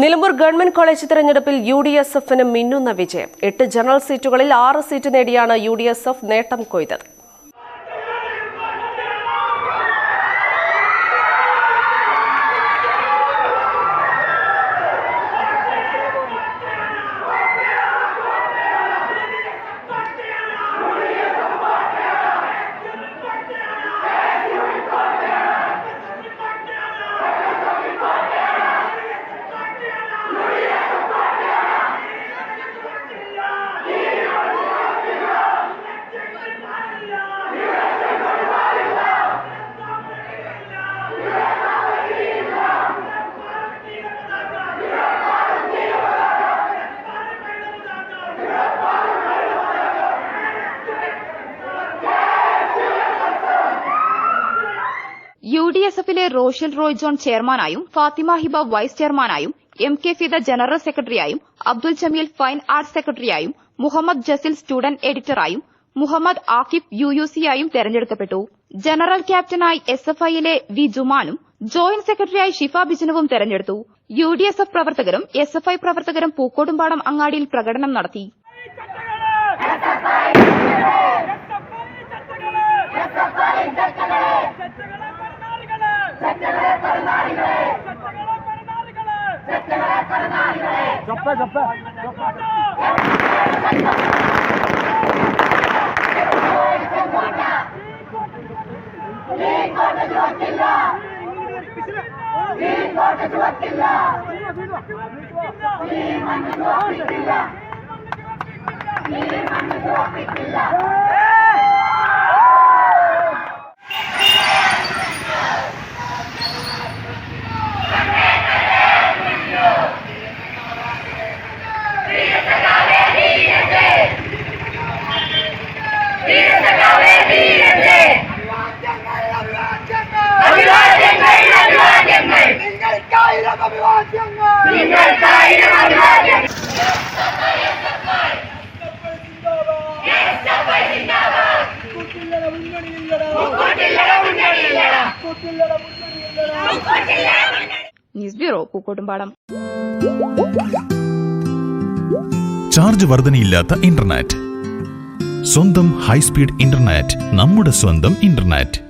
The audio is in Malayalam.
നിലമ്പൂർ ഗവൺമെന്റ് കോളേജ് തെരഞ്ഞെടുപ്പിൽ യു ഡി എസ് എഫിന് മിന്നുന്ന വിജയം. എട്ട് ജനറൽ സീറ്റുകളിൽ ആറ് സീറ്റ് നേടിയാണ് യു ഡി എസ് എഫ് നേട്ടം കൊയ്തത്. യു ഡി എസ് എഫിലെ റോഷൽ റോയ് ജോൺ ചെയർമാനായും ഫാത്തിമ ഹിബ വൈസ് ചെയർമാനായും എം കെ ഫിദ ജനറൽ സെക്രട്ടറിയായും അബ്ദുൽ ജമീൽ ഫൈൻ ആർട്സ് സെക്രട്ടറിയായും മുഹമ്മദ് ജസിൽ സ്റ്റുഡന്റ് എഡിറ്ററായും മുഹമ്മദ് ആക്കിഫ് യു യു സിയായും തെരഞ്ഞെടുക്കപ്പെട്ടു. ജനറൽ ക്യാപ്റ്റനായി എസ് എഫ് ഐയിലെ വി ജുമാനും ജോയിന്റ് സെക്രട്ടറിയായി ഷിഫ ബിജനവും തെരഞ്ഞെടുത്തു. യു ഡി എസ് എഫ് പ്രവർത്തകരും എസ് എഫ് ഐ പ്രവർത്തകരും പൂക്കോട്ടുംപാടം അങ്ങാടിയിൽ പ്രകടനം നടത്തി. கடனாளிகளே வெற்றிகள கடனாளிகளே ஜப்ப ஜப்ப நீ மண்ணு நீ மண்ணு ന്യൂസ് ബ്യൂറോ പൂക്കോട്ടുംപാടം. ചാർജ് വർധനയില്ലാത്ത ഇന്റർനെറ്റ്. സ്വന്തം ഹൈസ്പീഡ് ഇന്റർനെറ്റ് നമ്മുടെ സ്വന്തം ഇന്റർനെറ്റ്.